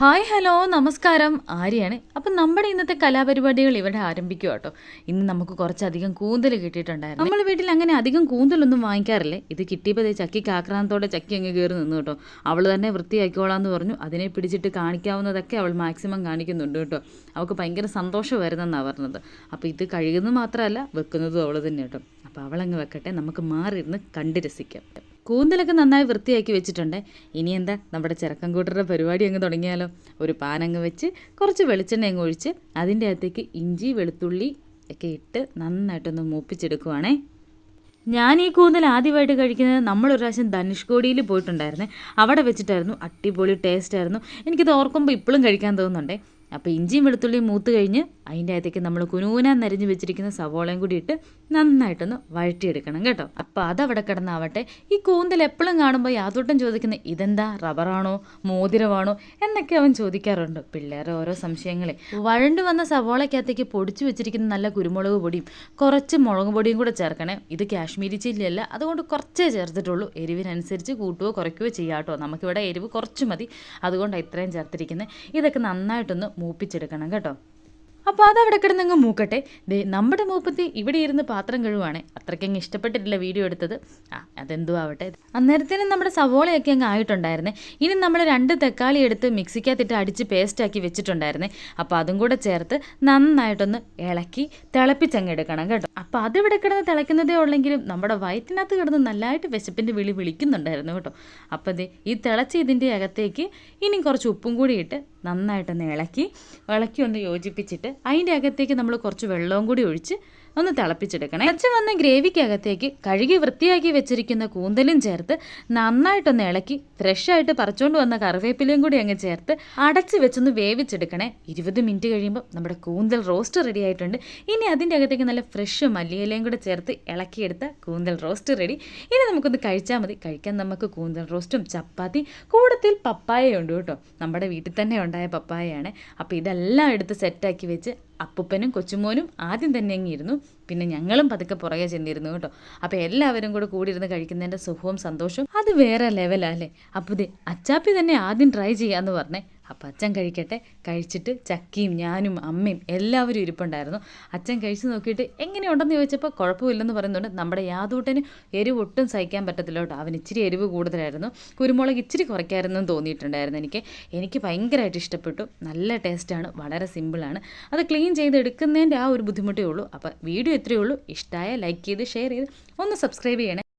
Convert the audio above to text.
Hi hello നമസ്കാരം. ആര്യാണ് അപ്പം നമ്മുടെ ഇന്നത്തെ കലാപരിപാടികൾ ഇവിടെ ആരംഭിക്കുക കേട്ടോ ഇന്ന് നമുക്ക് കുറച്ചധികം കൂന്തൽ കിട്ടിയിട്ടുണ്ടായിരുന്നു. നമ്മൾ വീട്ടിൽ അങ്ങനെ അധികം കൂന്തലൊന്നും വാങ്ങിക്കാറില്ലേ. ഇത് കിട്ടിയപ്പോൾ ദേ ചക്കിക്ക് ആക്രാന്തത്തോടെ ചക്കി അങ്ങ് കയറി നിന്നു കേട്ടോ അവൾ തന്നെ വൃത്തിയാക്കിക്കോളാന്ന് പറഞ്ഞു. അതിനെ പിടിച്ചിട്ട് കാണിക്കാവുന്നതൊക്കെ അവൾ മാക്സിമം കാണിക്കുന്നുണ്ട് കേട്ടോ അവൾക്ക് ഭയങ്കര സന്തോഷം സന്തോഷമായിരുന്നെന്നാണ് പറഞ്ഞത്. അപ്പോൾ ഇത് കഴുകുന്നത് മാത്രമല്ല വെക്കുന്നതും അവൾ തന്നെ കേട്ടോ അപ്പോൾ അവളങ്ങ് വെക്കട്ടെ. നമുക്ക് മാറിയിരുന്ന് കണ്ട് രസിക്കാം. കൂന്തലൊക്കെ നന്നായി വൃത്തിയാക്കി വെച്ചിട്ടുണ്ട്. ഇനി എന്താ? നമ്മുടെ ചെറുക്കൻകൂട്ടരുടെ പരിപാടി അങ്ങ് തുടങ്ങിയാലോ. ഒരു പാനങ്ങ് വെച്ച് കുറച്ച് വെളിച്ചെണ്ണ അങ്ങ് ഒഴിച്ച് അതിന്റെ അകത്തേക്ക് ഇഞ്ചി വെളുത്തുള്ളി ഒക്കെ ഇട്ട് നന്നായിട്ടൊന്ന് മൂപ്പിച്ചെടുക്കുവാണേ. ഞാൻ ഈ കൂന്തൽ ആദ്യമായിട്ട് കഴിക്കുന്നത് നമ്മളൊരു പ്രാവശ്യം ധനുഷ്കോടിയിൽ പോയിട്ടുണ്ടായിരുന്നേ. അവിടെ വെച്ചിട്ടായിരുന്നു. അടിപൊളി ടേസ്റ്റ് ആയിരുന്നു. എനിക്കിത് ഓർക്കുമ്പോൾ ഇപ്പോഴും കഴിക്കാൻ തോന്നുന്നുണ്ടേ. അപ്പോൾ ഇഞ്ചിയും വെളുത്തുള്ളിയും മൂത്ത് കഴിഞ്ഞ് അതിന്റെ അകത്തേക്ക് നമ്മൾ കുനൂനാൻ നരിഞ്ഞ് വെച്ചിരിക്കുന്ന സവോളയും കൂടി ഇട്ട് നന്നായിട്ടൊന്ന് വഴറ്റിയെടുക്കണം കേട്ടോ. അപ്പോൾ അതവിടെ കിടന്നാവട്ടെ. ഈ കൂന്തൽ എപ്പോഴും കാണുമ്പോൾ യാതൊട്ടും ചോദിക്കുന്ന ഇതെന്താ? റബ്ബറാണോ? മോതിരമാണോ? എന്നൊക്കെ അവൻ ചോദിക്കാറുണ്ട്. പിള്ളേരെ ഓരോ സംശയങ്ങളെ. വഴണ്ടു വന്ന സവോളയ്ക്കകത്തേക്ക് പൊടിച്ചു വെച്ചിരിക്കുന്ന നല്ല കുരുമുളക് പൊടിയും കുറച്ച് മുളക് പൊടിയും കൂടെ ചേർക്കണേ. ഇത് കാശ്മീരി ചില്ലിയല്ല അതുകൊണ്ട് കുറച്ചേ ചേർത്തിട്ടുള്ളൂ. എരിവിനനുസരിച്ച് കൂട്ടുകയോ കുറയ്ക്കുകയോ ചെയ്യാട്ടോ നമുക്കിവിടെ എരിവ് കുറച്ച് മതി. അതുകൊണ്ടാണ് ഇത്രയും ചേർത്തിരിക്കുന്നത് ഇതൊക്കെ നന്നായിട്ടൊന്ന് മൂപ്പിച്ചെടുക്കണം കേട്ടോ. അപ്പോൾ അവിടെ കിടന്നങ്ങ് മൂക്കട്ടെ. ദേ നമ്മുടെ മൂപ്പത്തി ഇവിടെ ഇരുന്ന് പാത്രം കഴുകുവാണേ. അത്രയ്ക്കങ്ങ് ഇഷ്ടപ്പെട്ടിട്ടില്ല വീഡിയോ എടുത്തത്. ആ അതെന്തോ ആവട്ടെ അന്നേരത്തേനും നമ്മുടെ സവോളയൊക്കെ അങ്ങ് ആയിട്ടുണ്ടായിരുന്നേ. ഇനി നമ്മൾ രണ്ട് തക്കാളി എടുത്ത് മിക്സിക്കകത്തിട്ട് അടിച്ച് പേസ്റ്റാക്കി വെച്ചിട്ടുണ്ടായിരുന്നേ. അപ്പോൾ അതും കൂടെ ചേർത്ത് നന്നായിട്ടൊന്ന് ഇളക്കി തിളപ്പിച്ചങ്ങ് എടുക്കണം കേട്ടോ. അപ്പോൾ അതിവിടെ കിടന്ന് തിളയ്ക്കുന്നതേ ഉള്ളെങ്കിലും നമ്മുടെ വയറ്റിനകത്ത് കിടന്ന് നല്ലതായിട്ട് വിശപ്പിന്റെ വിളി വിളിക്കുന്നുണ്ടായിരുന്നു കേട്ടോ. അപ്പോൾ ദേ ഈ തിളച്ച ഇതിന്റെ അകത്തേക്ക് ഇനി കുറച്ച് ഉപ്പും കൂടി ഇട്ട് നന്നായിട്ടൊന്ന് ഇളക്കി ഇളക്കി ഒന്ന് യോജിപ്പിച്ചിട്ട് അതിന്റെ അകത്തേക്ക് നമ്മൾ കുറച്ച് വെള്ളവും കൂടി ഒഴിച്ച് ഒന്ന് തിളപ്പിച്ചെടുക്കണം. അച്ഛ വന്ന ഗ്രേവിക്കകത്തേക്ക് കഴുകി വൃത്തിയാക്കി വെച്ചിരിക്കുന്ന കൂന്തലും ചേർത്ത് നന്നായിട്ടൊന്ന് ഇളക്കി ഫ്രഷ് ഫ്രഷായിട്ട് പറിച്ചുകൊണ്ട് വന്ന കറിവേപ്പിലയും കൂടി അങ്ങ് ചേർത്ത് അടച്ച് വെച്ചൊന്ന് വേവിച്ചെടുക്കണേ. ഇരുപത് മിനിറ്റ് കഴിയുമ്പോൾ നമ്മുടെ കൂന്തൽ റോസ്റ്റ് റെഡി ആയിട്ടുണ്ട്. ഇനി അതിന്റെ അകത്തേക്ക് നല്ല ഫ്രഷ് മല്ലിയിലയും കൂടെ ചേർത്ത് ഇളക്കിയെടുത്ത കൂന്തൽ റോസ്റ്റ് റെഡി ഇനി നമുക്കൊന്ന് കഴിച്ചാൽ മതി. കഴിക്കാൻ നമുക്ക് കൂന്തൽ റോസ്റ്റും ചപ്പാത്തി കൂടത്തിൽ പപ്പായയുണ്ട് കേട്ടോ. നമ്മുടെ വീട്ടിൽ തന്നെ ഉണ്ടായ പപ്പായയാണ്. അപ്പോൾ ഇതെല്ലാം എടുത്ത് സെറ്റാക്കി വെച്ച് അപ്പൂപ്പനും കൊച്ചുമോനും ആദ്യം തന്നെ അങ്ങിരുന്നു പിന്നെ ഞങ്ങളും പതുക്കെ പുറകെ ചെന്നിരുന്നു കേട്ടോ. അപ്പോൾ എല്ലാവരും കൂടെ കൂടിയിരുന്ന് കഴിക്കുന്നതിന്റെ സുഖവും സന്തോഷവും അത് വേറെ ലെവലല്ലേ അപ്പോൾ ഇത് അച്ചാപ്പി തന്നെ ആദ്യം ട്രൈ ചെയ്യാമെന്ന് പറഞ്ഞേ. അപ്പം അച്ഛൻ കഴിക്കട്ടെ. കഴിച്ചിട്ട് ചക്കിയും ഞാനും അമ്മയും എല്ലാവരും ഇരിപ്പുണ്ടായിരുന്നു. അച്ഛൻ കഴിച്ച് നോക്കിയിട്ട് എങ്ങനെയുണ്ടെന്ന് ചോദിച്ചപ്പോൾ കുഴപ്പമില്ലെന്ന് പറയുന്നുണ്ട്. നമ്മുടെ യാതൂട്ടന് എരിവ് ഒട്ടും സഹിക്കാൻ പറ്റത്തില്ല കേട്ടോ. അവന് ഇച്ചിരി എരിവ് കൂടുതലായിരുന്നു. കുരുമുളക് ഇച്ചിരി കുറയ്ക്കായിരുന്നു തോന്നിയിട്ടുണ്ടായിരുന്നു എനിക്ക്. എനിക്ക് ഭയങ്കരമായിട്ട് ഇഷ്ടപ്പെട്ടു. നല്ല ടേസ്റ്റാണ് വളരെ സിമ്പിളാണ് അത് ക്ലീൻ ചെയ്തെടുക്കുന്നതിന്റെ ആ ഒരു ബുദ്ധിമുട്ടേ ഉള്ളൂ. അപ്പോൾ വീഡിയോ ഇത്രയേ ഉള്ളൂ. ഇഷ്ടമായ ലൈക്ക് ചെയ്ത് ഷെയർ ചെയ്ത് ഒന്ന് സബ്സ്ക്രൈബ് ചെയ്യണേ.